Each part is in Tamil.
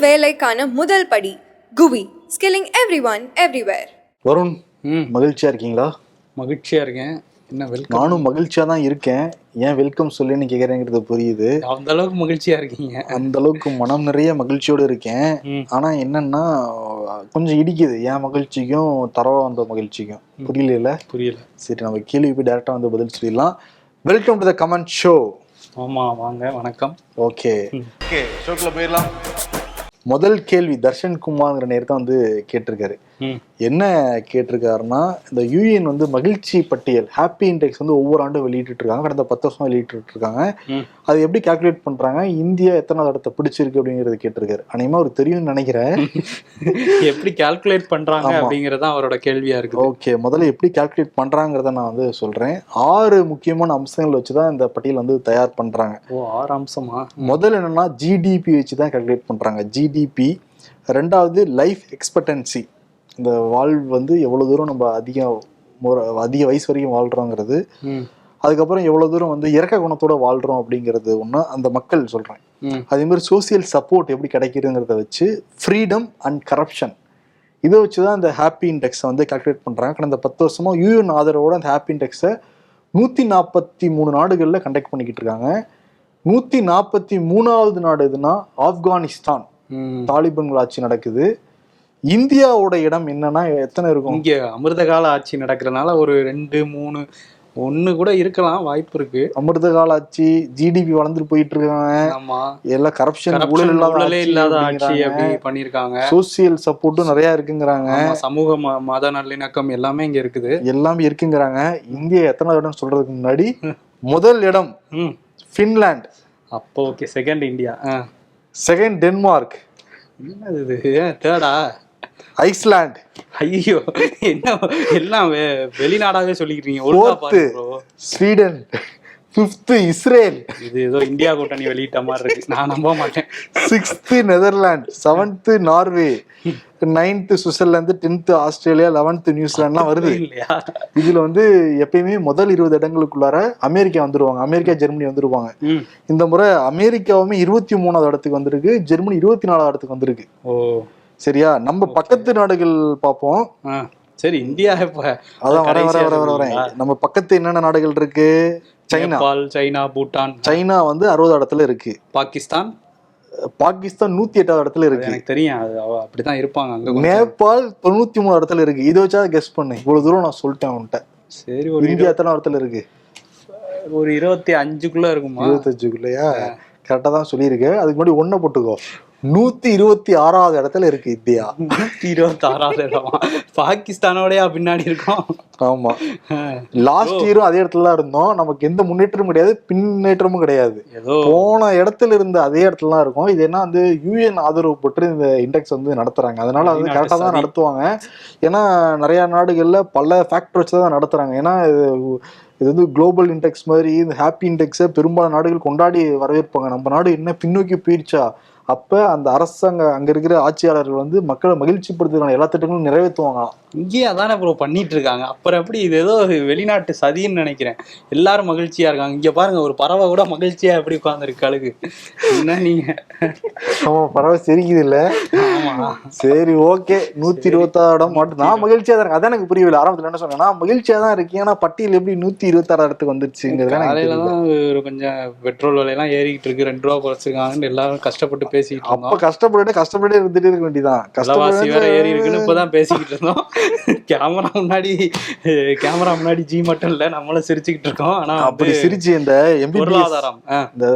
வேலைக்கான முதல் படி GUVI skilling everyone everywhere Varun ம். மகிழ்ச்சியா இருக்கீங்களா? மகிழ்ச்சியா இருக்கேன். என்ன வெல்கம் நானும் மகிழ்ச்சியா தான் இருக்கேன். ஏன் வெல்கம் சொல்லுன்னு கேக்குறேங்கிறது புரியுது. அந்த அளவுக்கு மகிழ்ச்சியா இருக்கீங்க. அந்த அளவுக்கு மனம் நிறைய மகிழ்ச்சியோடு இருக்கேன். ம். ஆனா என்னன்னா கொஞ்சம் இடிக்குது. என் மகிழ்ச்சிக்கும் தரவா வந்த மகிழ்ச்சிக்கும். புரியல புரியல. சரி நம்ம கேள்வி போய் டேரக்டா வந்து பதில் சொல்லிடலாம். Welcome to the comment show ஆமா வாங்க வணக்கம். ஓகே ஓகே ஷோக்குள்ள போயிடலாம். முதல் கேள்வி தர்ஷன் குமார்ங்கிற நேரத்தை வந்து கேட்டிருக்காரு. என்ன கேட்டிருக்காருன்னா இந்த யூஎன் வந்து மகிழ்ச்சி பட்டியல் ஹாப்பி இண்டெக்ஸ் வந்து ஒவ்வொரு ஆண்டும் வெளியிட்டு இருக்காங்க கடந்த பத்து வருஷம் வெளியிட்டு இருக்காங்க அது எப்படி கால்குலேட் பண்றாங்க? இந்தியா எத்தனாவது இடத்த பிடிச்சிருக்கு அப்படிங்கறது கேட்டிருக்காரு. அநேகமா அவர் தெரியும்னு நினைக்கிறேன். எப்படி கால்குலேட் பண்றாங்க. அப்படிங்கறது அவரோட கேள்வியா இருக்குது. ஓகே முதல்ல எப்படி கால்குலேட் பண்றாங்கிறத நான் வந்து சொல்றேன். ஆறு முக்கியமான அம்சங்கள் வச்சுதான் இந்த பட்டியல் வந்து தயார் பண்றாங்க. ஓ ஆறு அம்சமா? முதல்ல என்னன்னா ஜிடிபி வச்சு தான் கால்குலேட் பண்றாங்க. ஜிடிபி ரெண்டாவது லைஃப் எக்ஸ்பெக்டன்சி இந்த வாழ்வு வந்து எவ்வளவு தூரம் நம்ம அதிகம் அதிக வயசு வரைக்கும் வாழ்றோங்கிறது ம். அதுக்கப்புறம் எவ்வளவு தூரம் வந்து இறக்க குணத்தோட வாழ்றோம் அப்படிங்கிறது ஒண்ணு அந்த மக்கள் சொல்றேன் ம். அதே மாதிரி சோசியல் சப்போர்ட் எப்படி கிடைக்குதுங்கிறத வச்சு ஃப்ரீடம் அண்ட் கரப்ஷன் இதை வச்சு தான் இந்த ஹாப்பி இண்டெக்ஸை வந்து கால்குலேட் பண்ணுறாங்க கடந்த பத்து வருஷமா யூஎன் ஆதரவோட அந்த ஹாப்பி இண்டெக்ஸை நூற்றி நாற்பத்தி மூணு நாடுகளில் கண்டக்ட் பண்ணிக்கிட்டு இருக்காங்க. நூற்றி நாற்பத்தி மூணாவது நாடு எதுனா ஆப்கானிஸ்தான். தாலிபான்கள் ஆட்சி நடக்குது. இந்தியாவோட இடம் என்னன்னா எத்தனை இருக்கும்? இங்க அமிர்த கால ஆட்சி நடக்கிறதுனால ஒரு ரெண்டு மூணு ஒண்ணு கூட இருக்கலாம் வாய்ப்பு இருக்கு. அமிர்த கால ஆட்சி ஜிடிபி வளர்ந்துட்டு போயிட்டு இருக்காங்க ஆமா எல்லாம் கரப்ஷன் ஊழல் இல்லாத ஆட்சி அப்படி பண்ணிருக்காங்க சோசியல் சப்போர்ட்டும் நிறைய இருக்குங்கிறாங்க. சமூக மத நல்லிணக்கம் எல்லாமே இங்க இருக்குது. எல்லாமே இருக்குங்கிறாங்க. இந்தியா எத்தனை இடம் சொல்றதுக்கு முன்னாடி முதல் இடம் ம். ஃபின்லாந்து அப்போ okay second India second Denmark என்னது இது? தேர்டா ஐஸ்லாந்து. ஐயோ என்ன எல்லாம் வெளிநாடாவே சொல்லிக்கிறீங்க. ஸ்வீடன் ஃபிஃப்த்து இஸ்ரேல் இது ஏதோ இந்தியா கூட்டணி வெளியிட்ட மாதிரி இருக்கு. நான் நம்ப மாட்டேன். Sixth Netherlands seventh Norway ninth Switzerland tenth Australia eleventh நியூசிலாந்துலாம் வருது. இல்லையா? இதுல வந்து எப்பயுமே முதல் இருபது இடங்களுக்குள்ளார அமெரிக்கா வந்துருவாங்க. அமெரிக்கா ஜெர்மனி வந்துருவாங்க. இந்த முறை அமெரிக்காவுமே இருபத்தி மூணாவது இடத்துக்கு வந்திருக்கு. ஜெர்மனி இருபத்தி நாலாவது இடத்துக்கு வந்திருக்கு. ஓ. சரியா? நம்ம பக்கத்து நாடுகள் பார்ப்போம். சரி இந்தியா இப்ப அதான் வர வர வர வர? நம்ம பக்கத்து என்னென்ன நாடுகள் இருக்கு? சைனா. சைனா பூட்டான். சைனா வந்து அறுபது இடத்துல இருக்கு. பாகிஸ்தான்? பாகிஸ்தான் நூத்தி எட்டாவது இடத்துல இருக்கு. எனக்கு தெரியும் அது அப்படிதான் இருப்பாங்க. நேபாள் தொண்ணூத்தி மூணு இடத்துல இருக்கு. இதை வச்சா கெஸ் பண்ணு. இவ்வளவு தூரம் நான் சொல்லிட்டேன் உன்கிட்ட. சரி ஒரு இந்தியா எத்தனை இடத்துல இருக்கு? இரு- ஒரு இருபத்தி அஞ்சுக்குள்ள இருக்குமா? இருபத்தஞ்சுக்குள்ளயா? கரெக்டா தான் சொல்லியிருக்கு. அதுக்கு முன்னாடி ஒன்ன போட்டுக்கோ. நூத்தி இருபத்தி ஆறாவது இடத்துல இருக்கு இந்தியா. நூத்தி இருபத்தி ஆறாவது இடமா? பாகிஸ்தானோடயா பின்னாடி இருக்கோம். ஆமா. லாஸ்ட் இயரும் அதே இடத்துல தான் இருந்தோம். நமக்கு எந்த முன்னேற்றமும் கிடையாது பின்னேற்றமும் கிடையாது. போன இடத்துல இருந்த அதே இடத்துல தான் இருக்கும். இது என்ன வந்து யூஎன் ஆதரவு பெற்று இந்த இண்டெக்ஸ் வந்து நடத்துறாங்க. அதனால அது வெளிநாட்டு கரெக்டாக தான். நடத்துவாங்க. ஏன்னா நிறைய நாடுகள்ல பல ஃபேக்டர் வச்சு தான் நடத்துறாங்க. ஏன்னா இது வந்து குளோபல் இண்டெக்ஸ் மாதிரி இந்த ஹாப்பி இண்டெக்ஸை பெரும்பாலான நாடுகள் கொண்டாடி வரவேற்பாங்க. நம்ம நாடு என்ன பின்னோக்கி போயிருச்சா? அப்ப அந்த அரசாங்க அங்க இருக்கிற ஆட்சியாளர்கள் வந்து மக்களை மகிழ்ச்சிப்படுத்துறாங்க எல்லா திட்டங்களும் நிறைவேற்றுவாங்களாம். இங்கேயே அதானே ப்ரோ பண்ணிட்டு இருக்காங்க அப்புறம் எப்படி இது ஏதோ வெளிநாட்டு சதின்னு நினைக்கிறேன். எல்லாரும் மகிழ்ச்சியா இருக்காங்க. இங்க பாருங்க ஒரு பறவை கூட மகிழ்ச்சியா எப்படி உட்கார்ந்துருக்கு அழுகு என்ன நீங்க? ஆமா பரவாயில்ல சிரிக்குது இல்ல ஆமா. சரி ஓகே. நூத்தி இருபத்தாறு இடம் மட்டும். நான் மகிழ்ச்சியா தான் இருக்கேன். அதான் எனக்கு புரியவில்லை. ஆரம்பத்துல என்ன சொன்னேன் நான் மகிழ்ச்சியா தான் இருக்கேன். ஆனா பட்டியல் எப்படி நூத்தி இருபத்தாறு இடத்துக்கு வந்துருச்சுங்கிறது காலையில. தான் ஒரு கொஞ்சம் பெட்ரோல் விலையெல்லாம் ஏறிக்கிட்டு இருக்கு. ரெண்டு ரூபா குறைச்சிருக்காங்கன்னு எல்லாரும் கஷ்டப்பட்டு பேசிக்கிட்டு அப்ப கஷ்டப்பட்டு கஷ்டப்பட்டு இருந்துட்டு இருக்க வேண்டியதான் விலைவாசி வேற ஏறி இருக்குன்னு இப்பதான் பேசிக்கிட்டு இருந்தோம். கேமரா முன்னாடி கேமரா முன்னாடி ஜி மட்டும் இல்ல நம்மளும் சிரிச்சுக்கிட்டு இருக்கோம். ஆனா அப்படி சிரிச்சு இந்த எம்பிபிஎஸ் இந்த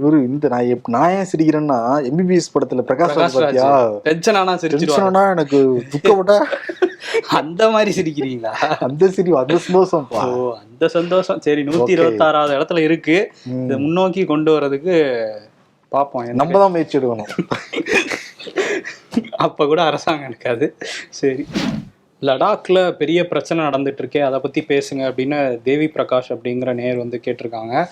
இவரு இந்த நான் நான் ஏன் சிரிக்கிறேன்னா எம்பிபிஎஸ் படத்துல பிரகாஷ் பாத்தியா? டென்ஷன் ஆனா சிரிச்சிருவாங்க டென்ஷனா எனக்கு துக்கப்பட்டா அந்த மாதிரி சிரிக்கிறீங்களா? அந்த சிரி அந்த சந்தோஷம்ப்பா ஓ அந்த சந்தோஷம். சரி நூத்தி. இருபத்தி ஆறாவது இடத்துல இருக்கு. இதை முன்னோக்கி கொண்டு வர்றதுக்கு பாப்போம் என்ன நம்ம தான் முயற்சி எடுக்கணும். அப்ப கூட அரசாங்கம் இருக்காது. சரி. லடாக்ல பெரிய பிரச்சனை நடந்துட்டு இருக்கே அதை பத்தி பேசுங்க அப்படின்னு தேவி பிரகாஷ் அப்படிங்கிற நேர் வந்து கேட்டிருக்காங்க.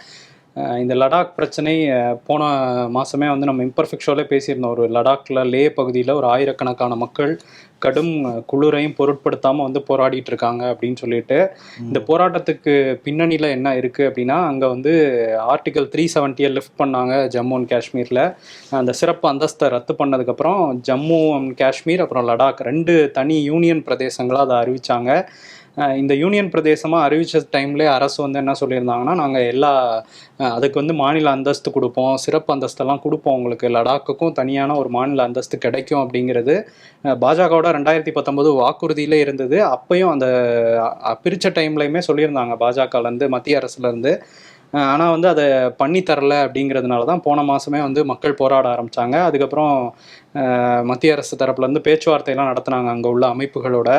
இந்த லடாக் பிரச்சனை போன மாதமே வந்து நம்ம இம்பர்ஃபெக்ட் ஷோலே பேசியிருந்தோம். ஒரு லடாக்ல லே பகுதியில் ஒரு ஆயிரக்கணக்கான மக்கள் கடும் குளிரையும் பொருட்படுத்தாமல் வந்து போராடிட்டு இருக்காங்க அப்படின்னு சொல்லிட்டு இந்த போராட்டத்துக்கு பின்னணியில் என்ன இருக்குது அப்படின்னா அங்கே வந்து ஆர்டிகல் த்ரீ செவன்ட்டியை லிஃப்ட் பண்ணாங்க ஜம்மு அண்ட் காஷ்மீரில். அந்த சிறப்பு அந்தஸ்தை ரத்து பண்ணதுக்கப்புறம் ஜம்மு அண்ட் காஷ்மீர் அப்புறம் லடாக் ரெண்டு தனி யூனியன் பிரதேசங்களாக அதை அறிவிச்சாங்க. அஹ் இந்த யூனியன் பிரதேசமாக அறிவித்த டைம்லேயே அரசு வந்து என்ன சொல்லியிருந்தாங்கன்னா நாங்கள் எல்லா அதுக்கு வந்து மாநில அந்தஸ்து கொடுப்போம் சிறப்பு அந்தஸ்தெல்லாம் கொடுப்போம் உங்களுக்கு. லடாக்குக்கும் தனியான ஒரு மாநில அந்தஸ்து கிடைக்கும் அப்படிங்கிறது பாஜகவோட ரெண்டாயிரத்தி பத்தொம்போது வாக்குறுதியிலே இருந்தது. அப்பையும் அந்த பிரித்த டைம்லையுமே சொல்லியிருந்தாங்க பாஜகலேருந்து மத்திய அரசுலேருந்து. ஆனால் வந்து அதை பண்ணி தரல அப்படிங்கிறதுனால தான் போன மாதமே வந்து மக்கள் போராட ஆரம்பித்தாங்க அதுக்கப்புறம் மத்திய அரசு தரப்புலேருந்து பேச்சுவார்த்தையெல்லாம் நடத்துனாங்க அங்கே உள்ள அமைப்புகளோட.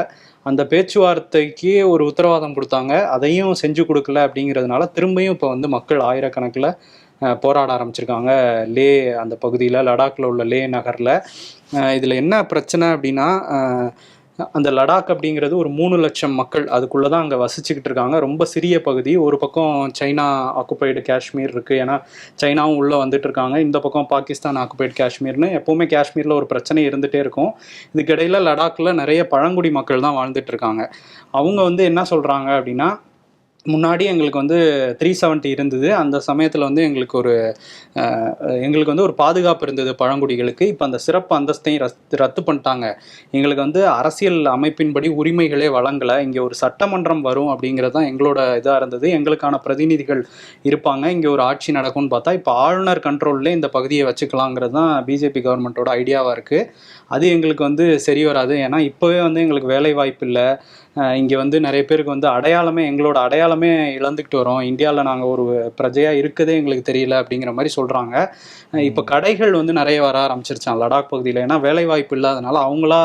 அந்த பேச்சுவார்த்தைக்கு ஒரு உத்தரவாதம் கொடுத்தாங்க. அதையும் செஞ்சு கொடுக்கல அப்படிங்கிறதுனால திரும்பியும் இப்போ வந்து மக்கள் ஆயிரக்கணக்கில் போராட ஆரம்பிச்சிருக்காங்க. லே அந்த பகுதியில் லடாக்ல உள்ள லே நகரில். இதில் என்ன பிரச்சனை அப்படின்னா அந்த லடாக் அப்படிங்கிறது ஒரு மூணு லட்சம் மக்கள் அதுக்குள்ளே தான் அங்கே வசிச்சுக்கிட்டு இருக்காங்க. ரொம்ப சிறிய பகுதி. ஒரு பக்கம் சைனா ஆக்குபைடு காஷ்மீர் இருக்குது ஏன்னா சைனாவும் உள்ளே வந்துட்டு இருக்காங்க. இந்த பக்கம் பாகிஸ்தான் ஆக்குபைடு காஷ்மீர்னு எப்போவுமே காஷ்மீரில் ஒரு பிரச்சனை இருந்துகிட்டே இருக்கும். இதுக்கிடையில் லடாக்கில் நிறைய பழங்குடி மக்கள் தான் வாழ்ந்துட்டு இருக்காங்க. அவங்க வந்து என்ன சொல்கிறாங்க அப்படின்னா முன்னாடி எங்களுக்கு வந்து த்ரீ செவன்ட்டி இருந்தது. அந்த சமயத்தில் வந்து எங்களுக்கு ஒரு எங்களுக்கு வந்து ஒரு பாதுகாப்பு இருந்தது பழங்குடிகளுக்கு. இப்போ அந்த சிறப்பு அந்தஸ்தையும் ரத்து ரத்து பண்ணிட்டாங்க. எங்களுக்கு வந்து அரசியல் அமைப்பின்படி உரிமைகளே வழங்கலை. இங்கே ஒரு சட்டமன்றம் வரும் அப்படிங்கிறது தான் எங்களோட இதாக இருந்தது. எங்களுக்கான பிரதிநிதிகள் இருப்பாங்க. இங்கே ஒரு ஆட்சி நடக்கும்னு பார்த்தா இப்போ ஆளுநர் கண்ட்ரோல்லே இந்த பகுதியை வச்சுக்கலாங்கிறது தான் பிஜேபி கவர்மெண்ட்டோட ஐடியாவாக இருக்குது அது எங்களுக்கு வந்து சரி வராது. ஏன்னா இப்போவே வந்து எங்களுக்கு வேலை வாய்ப்பு இல்லை. இங்கே வந்து நிறைய பேருக்கு வந்து அடையாளமே எங்களோட அடையாளமே இழந்துக்கிட்டு வரோம். இந்தியாவில் நாங்கள் ஒரு பிரஜையாக இருக்கதே எங்களுக்கு தெரியல அப்படிங்கிற மாதிரி சொல்கிறாங்க இப்போ கடைகள் வந்து நிறைய வர ஆரம்பிச்சிருச்சான் லடாக் பகுதியில். ஏன்னா வேலை வாய்ப்பு இல்லாதனால அவங்களா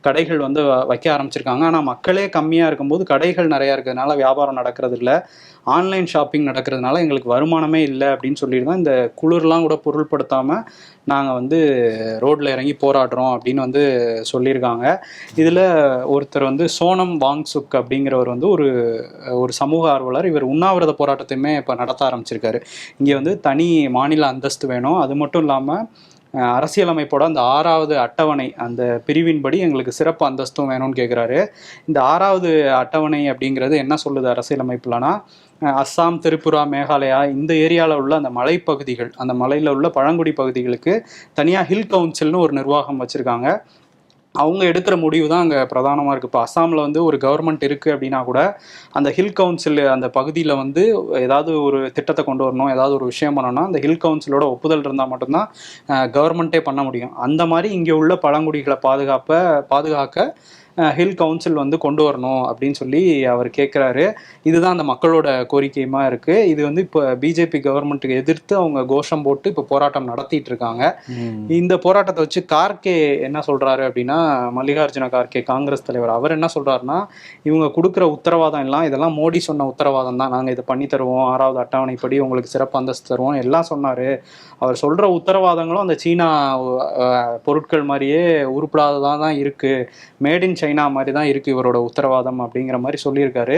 கடைகள் வந்து வ- வைக்க ஆரம்பிச்சிருக்காங்க. ஆனால் மக்களே கம்மியாக இருக்கும்போது கடைகள் நிறையா இருக்கிறதுனால வியாபாரம் நடக்கிறது இல்லை. ஆன்லைன் ஷாப்பிங் நடக்கிறதுனால எங்களுக்கு வருமானமே இல்லை அப்படின்னு சொல்லிட்டு தான் இந்த குளிர்லாம் கூட பொருள்படுத்தாமல் நாங்கள் வந்து ரோட்டில் இறங்கி போராடுறோம் அப்படின்னு வந்து சொல்லியிருக்காங்க. இதில் ஒருத்தர் வந்து சோனம் வாங்சுக் அப்படிங்கிறவர் வந்து ஒரு ஒரு சமூக ஆர்வலர். இவர் உண்ணாவிரத போராட்டத்தையுமே இப்போ நடத்த ஆரம்பிச்சிருக்காரு. இங்கே வந்து தனி மாநில அந்தஸ்து வேணும். அது மட்டும் இல்லாமல் அரசியலமைப்போட அந்த ஆறாவது அட்டவணை அந்த பிரிவின்படி எங்களுக்கு சிறப்பு அந்தஸ்தும் வேணும்னு கேட்குறாரு இந்த ஆறாவது அட்டவணை அப்படிங்கிறது என்ன சொல்லுது அரசியலமைப்புலனா அஸ்ஸாம் திரிபுரா மேகாலயா இந்த ஏரியாவில் உள்ள அந்த மலைப்பகுதிகள் அந்த மலையில் உள்ள பழங்குடி பகுதிகளுக்கு தனியாக ஹில் கவுன்சில்னு ஒரு நிர்வாகம் வச்சுருக்காங்க. அவங்க எடுக்கிற முடிவு தான் அங்கே பிரதானமாக இருக்குது இப்போ அஸ்ஸாமில் வந்து ஒரு கவர்மெண்ட் இருக்குது அப்படின்னா கூட அந்த ஹில் கவுன்சில் அந்த பகுதியில் வந்து ஏதாவது ஒரு திட்டத்தை கொண்டு வரணும் ஏதாவது ஒரு விஷயம் பண்ணணும்னா அந்த ஹில் கவுன்சிலோட ஒப்புதல் இருந்தால் மட்டும்தான் கவர்மெண்ட்டே பண்ண முடியும். அந்த மாதிரி இங்கே உள்ள பழங்குடிகளை பாதுகாப்ப பாதுகாக்க ஹில் கவுன்சில் வந்து கொண்டு வரணும் அப்படின்னு சொல்லி அவர் கேட்குறாரு இதுதான் அந்த மக்களோட கோரிக்கையுமா இருக்குது இது வந்து இப்போ பிஜேபி கவர்மெண்ட்டுக்கு எதிர்த்து அவங்க கோஷம் போட்டு இப்போ போராட்டம் நடத்திட்டு இருக்காங்க. இந்த போராட்டத்தை வச்சு கார்கே என்ன சொல்றாரு அப்படின்னா மல்லிகார்ஜுன கார்கே காங்கிரஸ் தலைவர் அவர் என்ன சொல்றாருன்னா இவங்க கொடுக்குற உத்தரவாதம் எல்லாம் இதெல்லாம் மோடி சொன்ன உத்தரவாதம் தான். நாங்கள் இதை பண்ணி தருவோம். ஆறாவது அட்டவணைப்படி உங்களுக்கு சிறப்பு அந்தஸ்து தருவோம். எல்லாம் சொன்னாரு. அவர் சொல்ற உத்தரவாதங்களும் அந்த சீனா பொருட்கள் மாதிரியே உருப்படாததாக தான் இருக்கு. மேட் இன் சைனா மாதிரி தான் இருக்கு இவரோட உத்தரவாதம் அப்படிங்கிற மாதிரி சொல்லியிருக்காரு.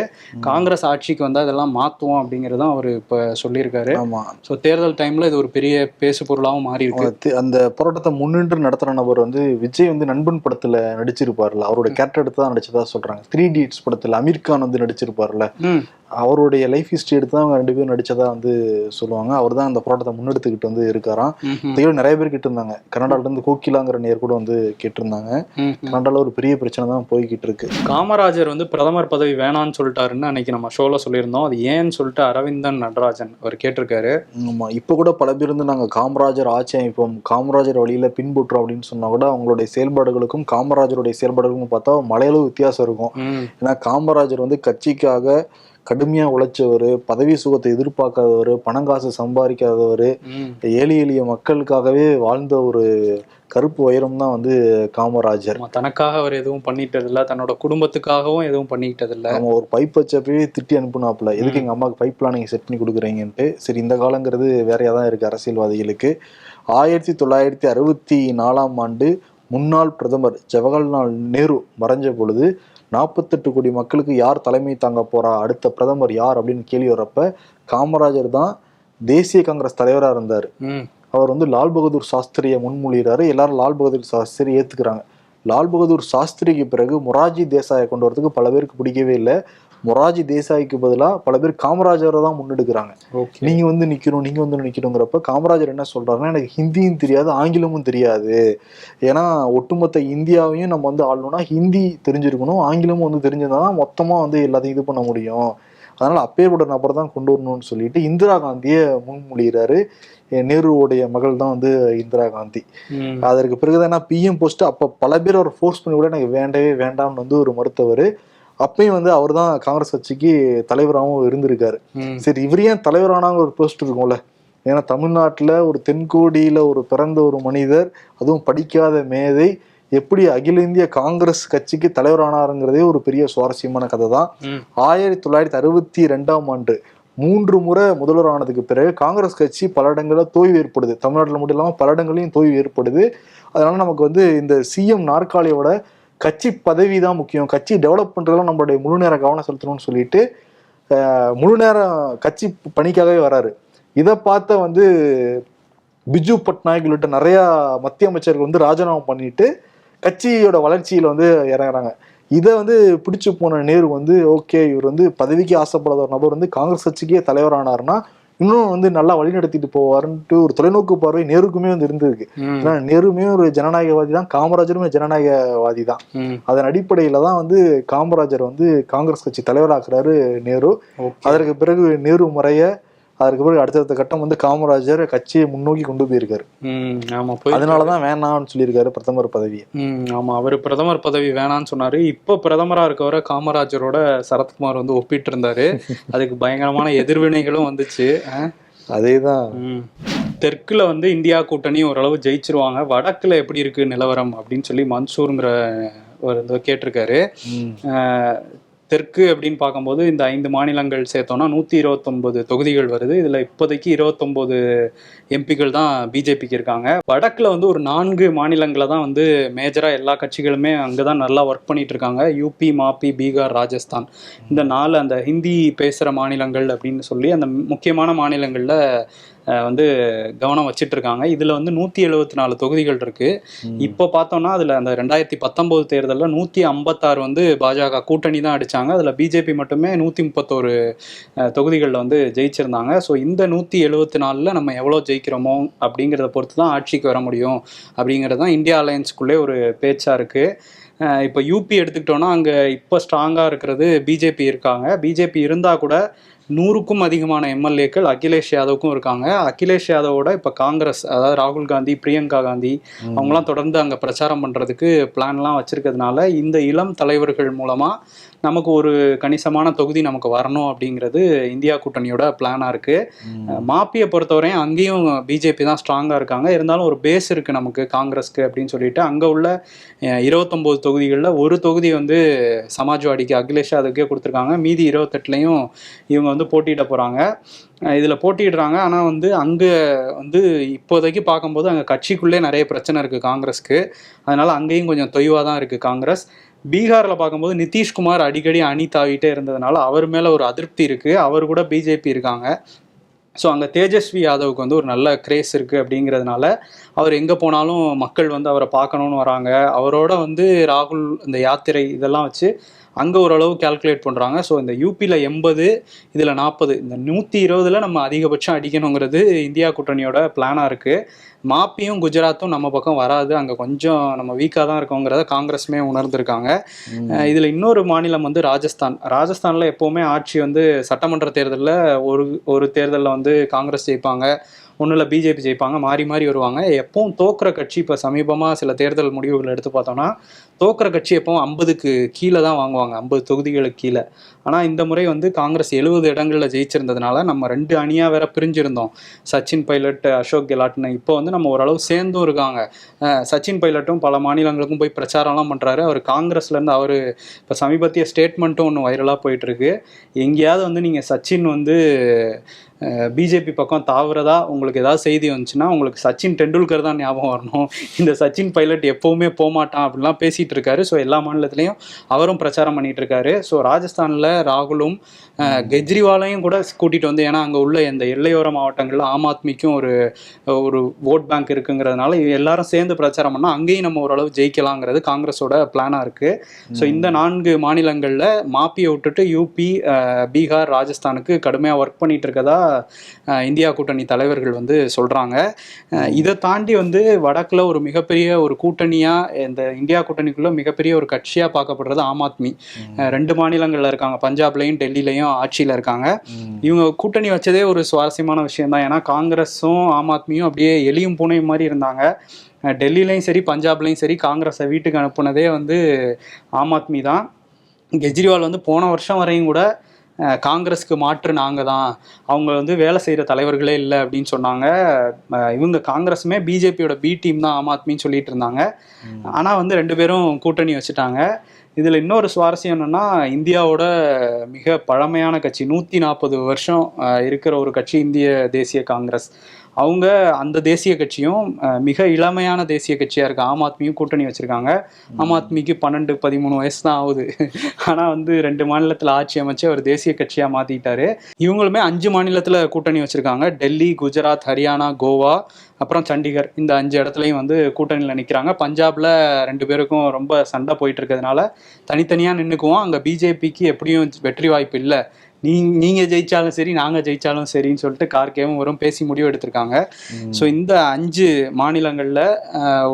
காங்கிரஸ் ஆட்சிக்கு வந்தால் இதெல்லாம் மாற்றுவோம் அப்படிங்கிறதும் அவர் இப்போ சொல்லியிருக்காரு. ஆமா. ஸோ தேர்தல் டைம்ல இது ஒரு பெரிய பேசு பொருளாகவும் மாறி இருக்கு. அந்த போராட்டத்தை முன்னின்று நடத்துற நபர் வந்து விஜய் வந்து நண்பன் படத்துல நடிச்சிருப்பார்ல அவரோட கேரக்டர் எடுத்து தான் நடிச்சதா சொல்றாங்க. த்ரீ இடியட்ஸ் படத்துல அமீர் கான் வந்து நடிச்சிருப்பார்ல அவருடைய லைஃப் ஹிஸ்டரி எடுத்து தான் அவங்க ரெண்டு பேரும் நடிச்சதா வந்து சொல்லுவாங்க. அவர் தான் அந்த போராட்டத்தை முன்னெடுத்துக்கிட்டு வந்து இருக்காராம். இதையோட நிறைய பேர் கேட்டு இருந்தாங்க கனடால இருந்து கோகிலாங்கிற நேர் கூட வந்து கேட்டிருந்தாங்க. கனடால ஒரு பெரிய பிரச்சனை தான் போய்கிட்டு இருக்கு. காமராஜர் வந்து பிரதமர் பதவி வேணான்னு சொல்லிட்டாருன்னு அன்னைக்கு நம்ம ஷோல சொல்லியிருந்தோம். அது ஏன்னு சொல்லிட்டு அரவிந்தன் நடராஜன் அவர் கேட்டிருக்காரு. ஆமா இப்ப கூட பல பேர் வந்து நாங்க காமராஜர் ஆட்சி அமைப்போம் காமராஜர் வழியில பின்பற்றுறோம் அப்படின்னு சொன்னா கூட அவங்களுடைய செயல்பாடுகளுக்கும் காமராஜருடைய செயல்பாடுகளுக்கும் பார்த்தா மலையளவு வித்தியாசம் இருக்கும். ஏன்னா காமராஜர் வந்து கட்சிக்காக கடுமையா உழைச்சவர் பதவி சுகத்தை எதிர்பார்க்காதவர் பணம் காசு சம்பாதிக்காதவர். ஏழை எளிய மக்களுக்காகவே வாழ்ந்த ஒரு கருப்பு வைரம் தான் வந்து காமராஜர். தனக்காக அவர் எதுவும் பண்ணிட்டது இல்ல தன்னோட குடும்பத்துக்காகவும் எதுவும் பண்ணிக்கிட்டது இல்ல நம்ம ஒரு பைப் வச்சப்பவே திட்டி அனுப்புனாப்புல. எதுக்கு எங்க அம்மாவுக்கு பைப்லாம் நீங்க செட் பண்ணி கொடுக்குறீங்கன்ட்டு. சரி இந்த காலங்கிறது வேறையா தான் இருக்கு அரசியல்வாதிகளுக்கு. ஆயிரத்தி தொள்ளாயிரத்தி அறுபத்தி நாலாம் ஆண்டு முன்னாள் பிரதமர் ஜவஹர்லால் நேரு மறைஞ்ச பொழுது நாற்பத்தெட்டு கோடி மக்களுக்கு யார் தலைமை தாங்க போறா? அடுத்த பிரதமர் யார் அப்படின்னு கேள்வி வர்றப்ப காமராஜர் தான் தேசிய காங்கிரஸ் தலைவரா இருந்தார். அவர் வந்து லால் பகதூர் சாஸ்திரியை முன்மொழிகிறாரு. எல்லாரும் லால் பகதூர் சாஸ்திரி ஏத்துக்கிறாங்க. லால் பகதூர் சாஸ்திரிக்கு பிறகு மொராஜி தேசாயை கொண்டு வரதுக்கு பல பேருக்கு பிடிக்கவே இல்லை. மொராஜி தேசாய்க்கு பதிலாக பல பேர் காமராஜரை தான் முன்னெடுக்கிறாங்க. ஓகே. நீங்க வந்து நிக்கணும் நீங்க வந்து நிக்கணுங்கிறப்ப காமராஜர் என்ன சொல்றாருன்னா எனக்கு ஹிந்தியும் தெரியாது ஆங்கிலமும் தெரியாது. ஏன்னா ஒட்டுமொத்த இந்தியாவையும் நம்ம வந்து ஆளணும்னா ஹிந்தி தெரிஞ்சிருக்கணும் ஆங்கிலமும் வந்து தெரிஞ்சிருந்தா தான் மொத்தமா வந்து எல்லாத்தையும் இது பண்ண முடியும். அதனால அப்பேற்பட்ட நபர் தான் கொண்டு வரணும்னு சொல்லிட்டு இந்திரா காந்தியை முன்மொழிகிறாரு. நேருவோடைய மகள் தான் வந்து இந்திரா காந்தி. அதற்கு பிறகுதான் பிஎம் போஸ்ட் அப்போ பல பேர் அவர் ஃபோர்ஸ் பண்ணி கூட எனக்கு வேண்டவே வேண்டாம்னு வந்து ஒரு மருத்துவர் அப்பயும் வந்து அவர் தான் காங்கிரஸ் கட்சிக்கு தலைவராகவும் இருந்திருக்காரு. சரி இவர் ஏன் தலைவரானாங்க ஒரு போஸ்ட் இருக்கும்ல. ஏன்னா தமிழ்நாட்டில் ஒரு தென்கோடியில் ஒரு பிறந்த ஒரு மனிதர் அதுவும் படிக்காத மேதை எப்படி அகில இந்திய காங்கிரஸ் கட்சிக்கு தலைவரானாருங்கிறதே ஒரு பெரிய சுவாரஸ்யமான கதை தான். ஆயிரத்தி தொள்ளாயிரத்தி அறுபத்தி ரெண்டாம் ஆண்டு மூன்று முறை முதல்வர் ஆனதுக்கு பிறகு காங்கிரஸ் கட்சி பல இடங்களில் தோய்வு ஏற்படுது. தமிழ்நாட்டில் மட்டும் இல்லாமல் பல இடங்களையும் தோய்வு ஏற்படுது. அதனால நமக்கு வந்து இந்த சிஎம் நாற்காலியோட கட்சி பதவி தான் முக்கியம். கட்சி டெவலப் பண்ணுறதுலாம் நம்மளுடைய முழு நேர கவனம் செலுத்தணும்னு சொல்லிட்டு முழு நேரம் கட்சி பணிக்காகவே வராரு. இதை பார்த்த வந்து பிஜு பட்நாயக் உள்ளிட்ட நிறையா மத்திய அமைச்சர்கள் வந்து ராஜினாமா பண்ணிட்டு கட்சியோட வளர்ச்சியில் வந்து இறங்குறாங்க. இதை வந்து பிடிச்சு போன நேரு வந்து ஓகே இவர் வந்து பதவிக்கு ஆசைப்படாத ஒரு நபர் வந்து காங்கிரஸ் கட்சிக்கே தலைவரானாருன்னா இன்னும் வந்து நல்லா வழிநடத்திட்டு போவாருன்ட்டு ஒரு தொலைநோக்கு பார்வை நேருக்குமே வந்து இருந்திருக்கு. ஏன்னா நேருமே ஒரு ஜனநாயகவாதி தான் காமராஜருமே ஜனநாயகவாதி தான். அதன் அடிப்படையில தான் வந்து காமராஜர் வந்து காங்கிரஸ் கட்சி தலைவராக்குறாரு நேரு. அதற்கு பிறகு நேரு முறைய அதற்கு பிறகு அடுத்தடுத்த கட்டம் வந்து காமராஜர் கட்சியை முன்னோக்கி கொண்டு போயிருக்காரு. ம் ஆமா போய் அதனாலதான் வேணாம்னு சொல்லியிருக்காரு பிரதமர் பதவியை. ம் ஆமா அவர் பிரதமர் பதவி வேணாம்னு சொன்னாரு. இப்போ பிரதமரா இருக்கவரை காமராஜரோட சரத்குமார் வந்து ஒப்பிட்டு இருந்தாரு அதுக்கு பயங்கரமான எதிர்வினைகளும் வந்துச்சு? அதேதான். தெற்குல வந்து இந்தியா கூட்டணி ஓரளவு ஜெயிச்சிருவாங்க. வடக்குல எப்படி இருக்கு நிலவரம் அப்படின்னு சொல்லி மன்சூருங்கிற ஒரு கேட்டிருக்காரு. தெற்கு அப்படின்னு பார்க்கும்போது இந்த ஐந்து மாநிலங்கள் சேர்த்தோம்னா நூற்றி இருபத்தொன்பது தொகுதிகள் வருது. இதில் இப்போதைக்கு இருபத்தொம்போது எம்பிக்கள் தான் பிஜேபிக்கு இருக்காங்க. வடக்கில் வந்து ஒரு நான்கு மாநிலங்களை தான் வந்து மேஜராக எல்லா கட்சிகளுமே அங்கே தான் நல்லா ஒர்க் பண்ணிட்டு இருக்காங்க. யூபி மாப்பி பீகார் ராஜஸ்தான் இந்த நாலு அந்த ஹிந்தி பேசுகிற மாநிலங்கள் அப்படின்னு சொல்லி அந்த முக்கியமான மாநிலங்களில் வந்து கவனம் வச்சிட்டு இருக்காங்க இதில் வந்து நூற்றி எழுபத்தி நாலு தொகுதிகள் இருக்கு. இப்போ பார்த்தோம்னா அதில் அந்த ரெண்டாயிரத்தி பத்தொம்போது தேர்தலில் நூற்றி ஐம்பத்தாறு வந்து பாஜக கூட்டணி தான் அடிச்சாங்க. அதில் பிஜேபி மட்டுமே நூற்றி முப்பத்தோரு தொகுதிகளில் வந்து ஜெயிச்சிருந்தாங்க. ஸோ இந்த நூற்றி எழுபத்தி நாலில் நம்ம எவ்வளோ ஜெயிக்கிறோமோ அப்படிங்கிறத பொறுத்து தான் ஆட்சிக்கு வர முடியும் அப்படிங்கிறது தான் இந்தியா அலையன்ஸ்குள்ளே ஒரு பேச்சாக இருக்குது இப்போ யூபி எடுத்துக்கிட்டோன்னா அங்கே இப்போ ஸ்ட்ராங்காக இருக்கிறது பிஜேபி இருக்காங்க. பிஜேபி இருந்தால் கூட நூறுக்கும் அதிகமான எம்எல்ஏக்கள் அகிலேஷ் யாதவுக்கும் இருக்காங்க. அகிலேஷ் யாதவோட இப்போ காங்கிரஸ் அதாவது ராகுல் காந்தி பிரியங்கா காந்தி அவங்களாம் தொடர்ந்து அங்கே பிரச்சாரம் பண்ணுறதுக்கு பிளான்லாம் வச்சிருக்கிறதுனால இந்த இளம் தலைவர்கள் மூலமாக நமக்கு ஒரு கணிசமான தொகுதி நமக்கு வரணும் அப்படிங்கிறது இந்தியா கூட்டணியோட பிளானாக இருக்குது மாப்பியை பொறுத்தவரையும் அங்கேயும் பிஜேபி தான் ஸ்ட்ராங்காக இருக்காங்க. இருந்தாலும் ஒரு பேஸ் இருக்குது நமக்கு காங்கிரஸ்க்கு அப்படின்னு சொல்லிட்டு. அங்கே உள்ள இருபத்தொம்போது தொகுதிகளில் ஒரு தொகுதி வந்து சமாஜ்வாடிக்கு அகிலேஷ் யாதவுக்கே கொடுத்துருக்காங்க. மீதி இருபத்தெட்டுலையும் இவங்க வந்து போட்டியிட போகிறாங்க இதில் போட்டியிடுறாங்க. ஆனால் வந்து அங்கே வந்து இப்போதைக்கு பார்க்கும்போது அங்கே கட்சிக்குள்ளே நிறைய பிரச்சனை இருக்குது காங்கிரஸ்க்கு. அதனால் அங்கேயும் கொஞ்சம் தொய்வாக தான் இருக்குது காங்கிரஸ். பீகாரில் பார்க்கும்போது நிதிஷ்குமார் அடிக்கடி அணி தாவிட்டே இருந்ததுனால அவர் மேலே ஒரு அதிருப்தி இருக்குது அவர் கூட பிஜேபி இருக்காங்க. ஸோ அங்கே தேஜஸ்வி யாதவுக்கு வந்து ஒரு நல்ல கிரேஸ் இருக்குது அப்படிங்கிறதுனால அவர் எங்கே போனாலும் மக்கள் வந்து அவரை பார்க்கணுன்னு வராங்க. அவரோட வந்து ராகுல் இந்த யாத்திரை இதெல்லாம் வச்சு அங்கே ஓரளவு கால்குலேட் பண்ணுறாங்க ஸோ இந்த யூபியில் எண்பது இதில் நாற்பது இந்த நூற்றி இருபதில் நம்ம அதிகபட்சம் அடிக்கணுங்கிறது இந்தியா கூட்டணியோட பிளானாக இருக்குது மாப்பியும் குஜராத்தும் நம்ம பக்கம் வராது. அங்கே கொஞ்சம் நம்ம வீக்காக தான் இருக்கோங்கிறத காங்கிரஸுமே உணர்ந்திருக்காங்க. இதுல இன்னொரு மாநிலம் வந்து ராஜஸ்தான். ராஜஸ்தான்ல எப்பவுமே ஆட்சி வந்து சட்டமன்ற தேர்தலில் ஒரு ஒரு தேர்தலில் வந்து காங்கிரஸ் ஜெயிப்பாங்க. ஒன்றில் பிஜேபி ஜெயிப்பாங்க மாறி மாறி வருவாங்க. எப்பவும் தோக்குற கட்சி இப்போ சமீபமாக சில தேர்தல் முடிவுகள் எடுத்து பார்த்தோம்னா தோக்குற கட்சி எப்பவும் ஐம்பதுக்கு கீழே தான் வாங்குவாங்க ஐம்பது தொகுதிகளுக்கு கீழே. ஆனால் இந்த முறை வந்து காங்கிரஸ் எழுபது இடங்களில் ஜெயிச்சிருந்ததுனால நம்ம ரெண்டு அணியாக வேற பிரிஞ்சிருந்தோம். சச்சின் பைலட் அசோக் கெலாட்னு. இப்போ வந்து நம்ம ஓரளவு சேர்ந்தும் இருக்காங்க. சச்சின் பைலட்டும் பல மாநிலங்களுக்கும் போய் பிரச்சாரம்லாம் பண்ணுறாரு அவர் காங்கிரஸ்லேருந்து அவர் இப்போ சமீபத்திய ஸ்டேட்மெண்ட்டும் ஒன்று வைரலாக போயிட்டுருக்கு. எங்கேயாவது வந்து நீங்கள் சச்சின் வந்து பிஜேபி பக்கம் தாவுறதா உங்களுக்கு ஏதாவது செய்தி வந்துச்சுன்னா உங்களுக்கு சச்சின் டெண்டுல்கர் தான் ஞாபகம் வரணும். இந்த சச்சின் பைலட் எப்போவுமே போகமாட்டான் அப்படிலாம் பேசிகிட்டு இருக்காரு. ஸோ எல்லா மாநிலத்திலையும் அவரும் பிரச்சாரம் பண்ணிகிட்டு இருக்காரு. ஸோ ராஜஸ்தானில் ராகுலும் கெஜ்ரிவாலையும் கூட கூட்டிட்டு வந்து ஏன்னா அங்கே உள்ள இந்த எல்லையோர மாவட்டங்களில் ஆம் ஆத்மிக்கும் ஒரு ஒரு ஓட் பேங்க் இருக்குங்கிறதுனால எல்லாரும் சேர்ந்து பிரச்சாரம் பண்ணால் அங்கேயும் நம்ம ஓரளவு ஜெயிக்கலாங்கிறது காங்கிரஸோட பிளானாக இருக்குது ஸோ இந்த நான்கு மாநிலங்களில் மாப்பியை விட்டுட்டு யூபி பீகார் ராஜஸ்தானுக்கு கடுமையாக ஒர்க் பண்ணிட்டு இருக்கதா இந்தியா கூட்டணி தலைவர்கள் வந்து சொல்கிறாங்க இதை தாண்டி வந்து வடக்கில் ஒரு மிகப்பெரிய ஒரு கூட்டணியாக இந்த இந்தியா கூட்டணிக்குள்ள மிகப்பெரிய ஒரு கட்சியாக பார்க்கப்படுறது ஆம் ஆத்மி. ரெண்டு மாநிலங்களில் இருக்காங்க. பஞ்சாப்லையும் டெல்லிலையும் ஆட்சியில் இருக்காங்க. இவங்க கூட்டணி வச்சதே ஒரு சுவாரஸ்யமான விஷயம் தான். ஏன்னா காங்கிரஸும் ஆம் ஆத்மியும் அப்படியே எலியும் பூனையும் மாதிரி இருந்தாங்க. டெல்லிலையும் சரி பஞ்சாப்லையும் சரி காங்கிரஸை வீட்டுக்கு அனுப்புனதே வந்து ஆம் ஆத்மி தான். கெஜ்ரிவால் வந்து போன வருஷம் வரையும் கூட காங்கிரஸுக்கு மாற்று நாங்கள் தான். அவங்க வந்து வேலை செய்கிற தலைவர்களே இல்லை அப்படின்னு சொன்னாங்க. இவங்க காங்கிரஸுமே பிஜேபியோட பி டீம் தான் ஆம் ஆத்மின்னு சொல்லிட்டு இருந்தாங்க. ஆனால் வந்து ரெண்டு பேரும் கூட்டணி வச்சுட்டாங்க. இதில் இன்னொரு சுவாரஸ்யம் என்னன்னா இந்தியாவோட மிக பழமையான கட்சி நூற்றி நாற்பது வருஷம் இருக்கிற ஒரு கட்சி இந்திய தேசிய காங்கிரஸ். அவங்க அந்த தேசிய கட்சியும் மிக இளமையான தேசிய கட்சியாக இருக்க ஆம் ஆத்மியும் கூட்டணி வச்சுருக்காங்க. ஆம் ஆத்மிக்கு பன்னெண்டு பதிமூணு வயசு தான் ஆகுது. ஆனால் வந்து ரெண்டு மாநிலத்தில் ஆட்சி அமைச்சு அவர் தேசிய கட்சியாக மாற்றிட்டாரு இவங்களுமே அஞ்சு மாநிலத்தில் கூட்டணி வச்சுருக்காங்க. டெல்லி குஜராத் ஹரியானா கோவா அப்புறம் சண்டிகர். இந்த அஞ்சு இடத்துலையும் வந்து கூட்டணியில் நிற்கிறாங்க பஞ்சாப்ல ரெண்டு பேருக்கும் ரொம்ப சண்டை போயிட்டு இருக்கிறதுனால தனித்தனியாக நின்றுக்குவோம் அங்கே பிஜேபிக்கு எப்படியும் வெற்றி வாய்ப்பு இல்லை. நீ நீங்கள் ஜெயிச்சாலும் சரி நாங்கள் ஜெயிச்சாலும் சரின்னு சொல்லிட்டு கார்கேவும் வரும் பேசி முடிவு எடுத்திருக்காங்க. ஸோ இந்த அஞ்சு மாநிலங்களில்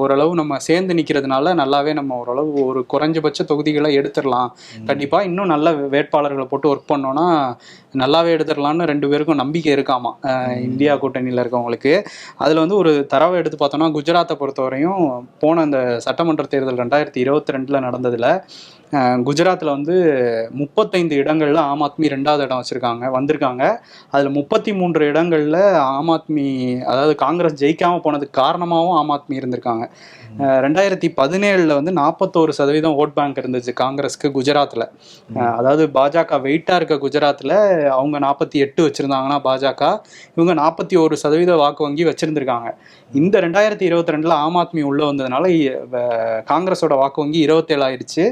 ஓரளவு நம்ம சேர்ந்து நிற்கிறதுனால நல்லாவே நம்ம ஓரளவு ஒரு குறைஞ்சபட்ச தொகுதிகளை எடுத்துடலாம். கண்டிப்பாக இன்னும் நல்ல வேட்பாளர்களை போட்டு ஒர்க் பண்ணோன்னா நல்லாவே எடுத்துடலாம்னு ரெண்டு பேருக்கும் நம்பிக்கை இருக்காமா இந்தியா கூட்டணியில் இருக்கவங்களுக்கு. அதில் வந்து ஒரு தரவை எடுத்து பார்த்தோம்னா குஜராத்தை பொறுத்தவரையும் போன அந்த சட்டமன்ற தேர்தல் ரெண்டாயிரத்தி இருபத்தி ரெண்டில் நடந்ததில் குஜராத்தில் வந்து முப்பத்தைந்து இடங்களில் ஆம் ஆத்மி ரெண்டாவது இடம் வச்சுருக்காங்க வந்திருக்காங்க. அதில் முப்பத்தி மூன்று இடங்களில் ஆம் ஆத்மி அதாவது காங்கிரஸ் ஜெயிக்காமல் போனதுக்கு காரணமாகவும் ஆம் ஆத்மி இருந்திருக்காங்க. ரெண்டாயிரத்தி பதினேழில் வந்து நாற்பத்தோரு சதவீதம் ஓட் பேங்க் இருந்துச்சு காங்கிரஸ்க்கு குஜராத்தில் அதாவது பாஜக வெயிட்டாக இருக்க குஜராத்தில் அவங்க நாற்பத்தி எட்டு வச்சுருந்தாங்கன்னா பாஜக இவங்க நாற்பத்தி ஒரு சதவீத வாக்கு வங்கி வச்சுருந்துருக்காங்க. இந்த ரெண்டாயிரத்தி இருபத்தி ரெண்டில் ஆம் ஆத்மி உள்ளே வந்ததுனால இ- காங்கிரஸோட வாக்கு வங்கி இருபத்தேழு ஆயிடுச்சு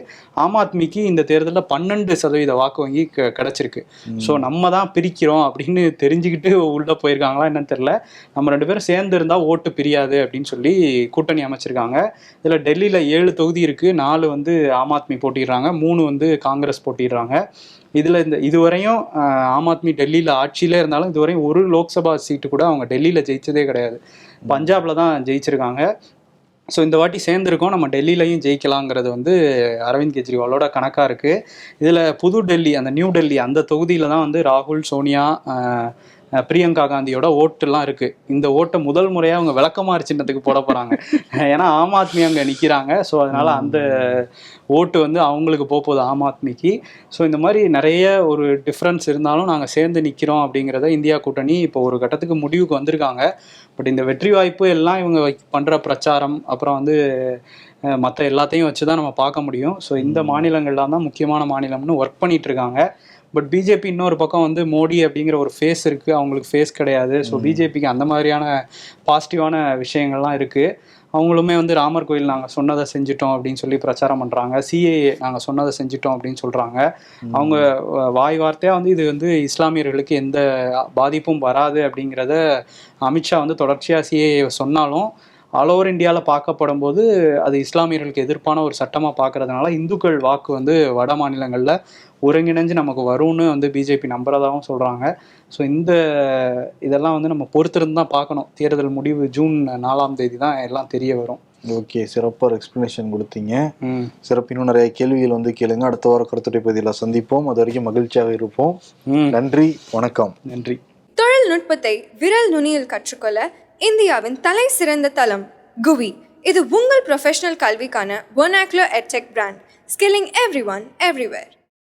ஆம் ஆத்மிக்கு இந்த தேர்தலில் பன்னெண்டு சதவீத வாக்கு வங்கி க- கிடைச்சிருக்கு. ஸோ நம்ம தான் பிரிக்கிறோம் அப்படின்னு தெரிஞ்சுக்கிட்டு உள்ளே போயிருக்காங்களா என்னன்னு தெரில நம்ம ரெண்டு பேரும் சேர்ந்து இருந்தால் ஓட்டு பிரியாது அப்படின்னு சொல்லி கூட்டணி அமைச்சிருக்காங்க. இதில் டெல்லியில் ஏழு தொகுதி இருக்குது நாலு வந்து ஆம் ஆத்மி போட்டிடுறாங்க. மூணு வந்து காங்கிரஸ் போட்டிடுறாங்க. இதில் இந்த இதுவரையும் ஆம் ஆத்மி டெல்லியில் ஆட்சியிலே இருந்தாலும் இதுவரையும் ஒரு லோக்சபா சீட்டு கூட அவங்க டெல்லியில் ஜெயிச்சதே கிடையாது. பஞ்சாபில் தான் ஜெயிச்சிருக்காங்க. ஸோ இந்த வாட்டி சேர்ந்துருக்கோம். நம்ம டெல்லியிலையும் ஜெயிக்கலாங்கிறது வந்து அரவிந்த் கெஜ்ரிவாலோட கணக்காக இருக்குது இதில் புது டெல்லி அந்த நியூ டெல்லி அந்த தொகுதியில் தான் வந்து ராகுல் சோனியா பிரியங்கா காந்தியோட ஓட்டுலாம் இருக்குது இந்த ஓட்டை முதல் முறையாக அவங்க விளக்கமாறு சின்னத்துக்கு போட போகிறாங்க ஏன்னா ஆம் ஆத்மி அங்கே நிற்கிறாங்க ஸோ அதனால் அந்த ஓட்டு வந்து அவங்களுக்கு போக போகுது ஆம் ஆத்மிக்கு. ஸோ இந்த மாதிரி நிறைய ஒரு டிஃப்ரென்ஸ் இருந்தாலும் நாங்கள் சேர்ந்து நிற்கிறோம் அப்படிங்கிறத இந்தியா கூட்டணி இப்போ ஒரு கட்டத்துக்கு முடிவுக்கு வந்திருக்காங்க. பட் இந்த வெற்றி வாய்ப்பு எல்லாம் இவங்க பண்ணுற பிரச்சாரம் அப்புறம் வந்து மற்ற எல்லாத்தையும் வச்சு தான் நம்ம பார்க்க முடியும். ஸோ இந்த மாநிலங்கள்லாம் தான் முக்கியமான மாநிலம்னு ஒர்க் பண்ணிட்டு இருக்காங்க. பட் பிஜேபி இன்னொரு பக்கம் வந்து மோடி அப்படிங்கிற ஒரு ஃபேஸ் இருக்குது அவங்களுக்கு ஃபேஸ் கிடையாது. ஸோ பிஜேபிக்கு அந்த மாதிரியான பாசிட்டிவான விஷயங்கள்லாம் இருக்குது அவங்களுமே வந்து ராமர் கோயில் நாங்கள் சொன்னதை செஞ்சிட்டோம் அப்படின்னு சொல்லி பிரச்சாரம் பண்ணுறாங்க சிஏஏ நாங்கள் சொன்னதை செஞ்சிட்டோம் அப்படின்னு சொல்கிறாங்க அவங்க வாய் வார்த்தையாக வந்து இது வந்து இஸ்லாமியர்களுக்கு எந்த பாதிப்பும் வராது அப்படிங்கிறத அமித்ஷா வந்து தொடர்ச்சியாக சிஏஏ சொன்னாலும் ஆல் ஓவர் இந்தியாவில் பார்க்கப்படும் போது அது இஸ்லாமியர்களுக்கு எதிர்ப்பான ஒரு சட்டமாக பார்க்கறதுனால இந்துக்கள் வாக்கு வந்து வட மாநிலங்களில் ஒருங்கிணைஞ்சு நமக்கு வரும்னு வந்து பிஜேபி நம்புறதாகவும் சொல்கிறாங்க ஸோ இந்த இதெல்லாம் வந்து நம்ம பொறுத்திருந்து தான் பார்க்கணும். தேர்தல் முடிவு ஜூன் நாலாம் தேதி தான் எல்லாம் தெரிய வரும். ஓகே சிறப்பாக ஒரு எக்ஸ்பிளனேஷன் கொடுத்தீங்க. ம். சிறப்பு இன்னும் நிறைய கேள்விகள் வந்து கேளுங்க. அடுத்த வார கருத்துரை பதிவில் சந்திப்போம். அது வரைக்கும் மகிழ்ச்சியாக இருப்போம். ம். நன்றி வணக்கம். நன்றி. தொழில்நுட்பத்தை விரல் நுனியில் கற்றுக்கொள்ள இந்தியாவின் தலை சிறந்த தளம் குவி. இது உங்கள் ப்ரொஃபஷனல் கல்விக்கான ஒனாக்லோ edtech brand skilling everyone everywhere